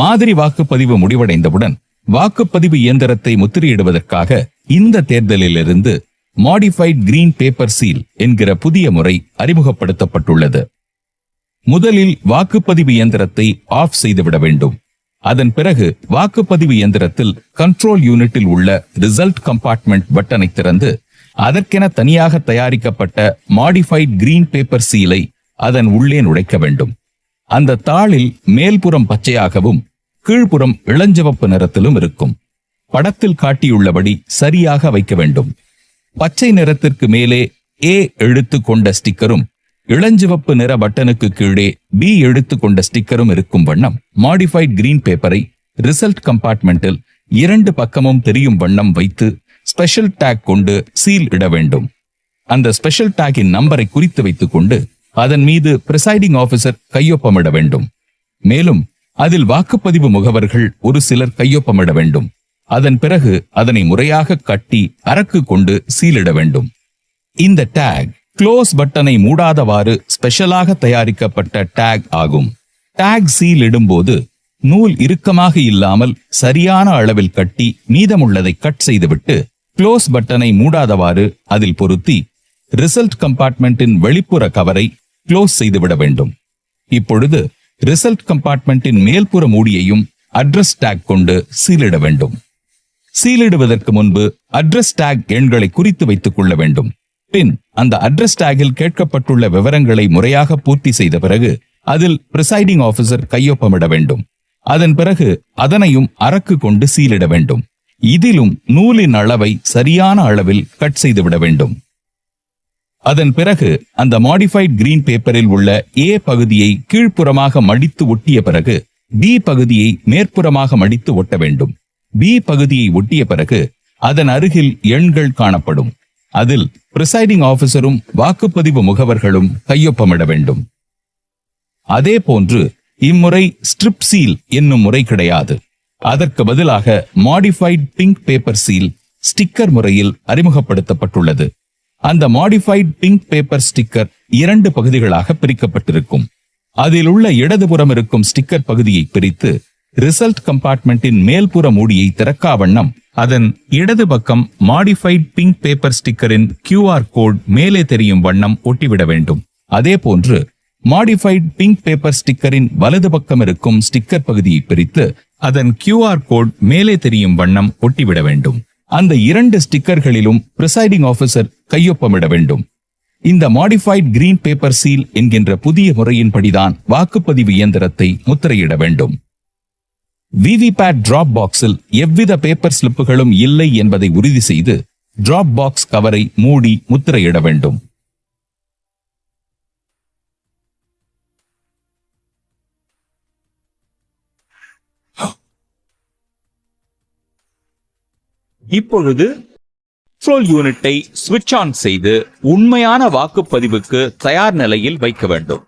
மாதிரி வாக்குப்பதிவு முடிவடைந்தவுடன் வாக்குப்பதிவு இயந்திரத்தை முத்திரையிடுவதற்காக இந்த தேர்தலிலிருந்து மாடிஃபைட் கிரீன் பேப்பர் சீல் என்கிற புதிய முறை அறிமுகப்படுத்தப்பட்டுள்ளது. முதலில் வாக்குப்பதிவு இயந்திரத்தை ஆஃப் செய்துவிட வேண்டும். அதன் பிறகு வாக்குப்பதிவு இயந்திரத்தில் கண்ட்ரோல் யூனிட்டில் உள்ள ரிசல்ட் கம்பார்ட்மெண்ட் பட்டனை திறந்து அதற்கென தனியாக தயாரிக்கப்பட்ட மாடிஃபைட் கிரீன் பேப்பர் சீலை அதன் உள்ளே நுழைக்க வேண்டும். அந்த தாளில் மேல்புறம் பச்சையாகவும் கீழ்ப்புறம் இளஞ்சிவப்பு நிறத்திலும் இருக்கும். படத்தில் காட்டியுள்ளபடி சரியாக வைக்க வேண்டும். பச்சை நிறத்திற்கு மேலே ஏ எழுத்து கொண்ட ஸ்டிக்கரும் இளஞ்சிவப்பு நிற பட்டனுக்கு கீழே பி எழுத்து கொண்ட ஸ்டிக்கரும் இருக்கும் வண்ணம் மாடிஃபைட் கிரீன் பேப்பரை ரிசல்ட் கம்பார்ட்மெண்டில் இரண்டு பக்கமும் தெரியும் வண்ணம் வைத்து ஸ்பெஷல் டேக் கொண்டு சீல் இட வேண்டும். அந்த ஸ்பெஷல் டேக்கின் நம்பரை குறித்து வைத்துக் கொண்டு அதன் மீது பிரிசைடிங் ஆபிசர் கையொப்பமிட வேண்டும். மேலும் அதில் வாக்குப்பதிவு முகவர்கள் ஒரு சிலர் கையொப்பமிட வேண்டும். அதன் பிறகு அதனை முறையாக கட்டி அரக்கு கொண்டு சீலிட வேண்டும். இந்த டேக் க்ளோஸ் பட்டனை மூடாதவாறு ஸ்பெஷலாக தயாரிக்கப்பட்ட டேக் ஆகும். டேக் சீல் இடும்போது நூல் இறுக்கமாக இல்லாமல் சரியான அளவில் கட்டி மீதமுள்ளதை கட் செய்துவிட்டு க்ளோஸ் பட்டனை மூடாதவாறு அதில் பொருத்தி ரிசல்ட் கம்பார்ட்மெண்டின் வெளிப்புற கவரை க்ளோஸ் செய்துவிட வேண்டும். இப்பொழுது ரிசல்ட் கம்பார்ட்மெண்டின் மேல்புற மூடியையும் அட்ரஸ் டேக் கொண்டு சீலிட வேண்டும். சீலிடுவதற்கு முன்பு அட்ரஸ் டேக் எண்களை குறித்து வைத்துக் கொள்ள வேண்டும். பின் அந்த அட்ரஸ் டேகில் கேட்கப்பட்டுள்ள விவரங்களை முறையாக பூர்த்தி செய்த பிறகு அதில் பிரிசைடிங் ஆபிசர் கையொப்பமிட வேண்டும். அதன் பிறகு அதனையும் அரக்கு கொண்டு சீலிட வேண்டும். இதிலும் நூலின் அளவை சரியான அளவில் கட் செய்துவிட வேண்டும். அதன் பிறகு அந்த மாடிஃபைட் கிரீன் பேப்பரில் உள்ள ஏ பகுதியை கீழ்ப்புறமாக மடித்து ஒட்டிய பிறகு பி பகுதியை மேற்புறமாக மடித்து ஒட்ட வேண்டும். பி பகுதியை ஒட்டிய பிறகு அதன் அருகில் எண்கள் காணப்படும். அதில் பிரிசைடிங் ஆபிசரும் வாக்குப்பதிவு முகவர்களும் கையொப்பமிட வேண்டும். அதே போன்று இம்முறை ஸ்ட்ரிப் சீல் என்னும் முறை கிடையாது. அதற்கு பதிலாக modified pink paper seal sticker முறையில் அறிமுகப்படுத்தப்பட்டுள்ளது. அந்த மாடிஃபைட் பிங்க் பேப்பர் ஸ்டிக்கர் இரண்டு பகுதிகளாக பிரிக்கப்பட்டிருக்கும். அதில் உள்ள இடதுபுறம் இருக்கும் ஸ்டிக்கர் பகுதியை பிரித்து ரிசல்ட் கம்பார்ட்மெண்டின் மேல்புற மூடியை திறக்கா வண்ணம் அதன் இடது பக்கம் மாடிஃபைட் பிங்க் பேப்பர் ஸ்டிக்கரின் கியூஆர் கோட் மேலே தெரியும் வண்ணம் ஒட்டிவிட வேண்டும். அதே போன்று மாடிஃபைட் பிங்க் பேப்பர் ஸ்டிக்கரின் வலது பக்கம் இருக்கும் ஸ்டிக்கர் பகுதியை பிரித்து அதன் கியூஆர் கோட் மேலே தெரியும் வண்ணம் ஒட்டிவிட வேண்டும். அந்த இரண்டு ஸ்டிக்கர்களிலும் பிரிசைடிங் ஆபிசர் கையொப்பமிட வேண்டும். இந்த மாடிஃபைட் கிரீன் பேப்பர் சீல் என்கின்ற புதிய முறையின்படிதான் வாக்குப்பதிவு இயந்திரத்தை முத்திரையிட வேண்டும். விவிபேட் டிராப் பாக்ஸில் எவ்வித பேப்பர் ஸ்லிப்புகளும் இல்லை என்பதை உறுதி செய்து டிராப் பாக்ஸ் கவரை மூடி முத்திரையிட வேண்டும். இப்பொழுது கண்ட்ரோல் யூனிட்டை சுவிட்ச் ஆன் செய்து உண்மையான வாக்குப்பதிவுக்கு தயார் நிலையில் வைக்க வேண்டும்.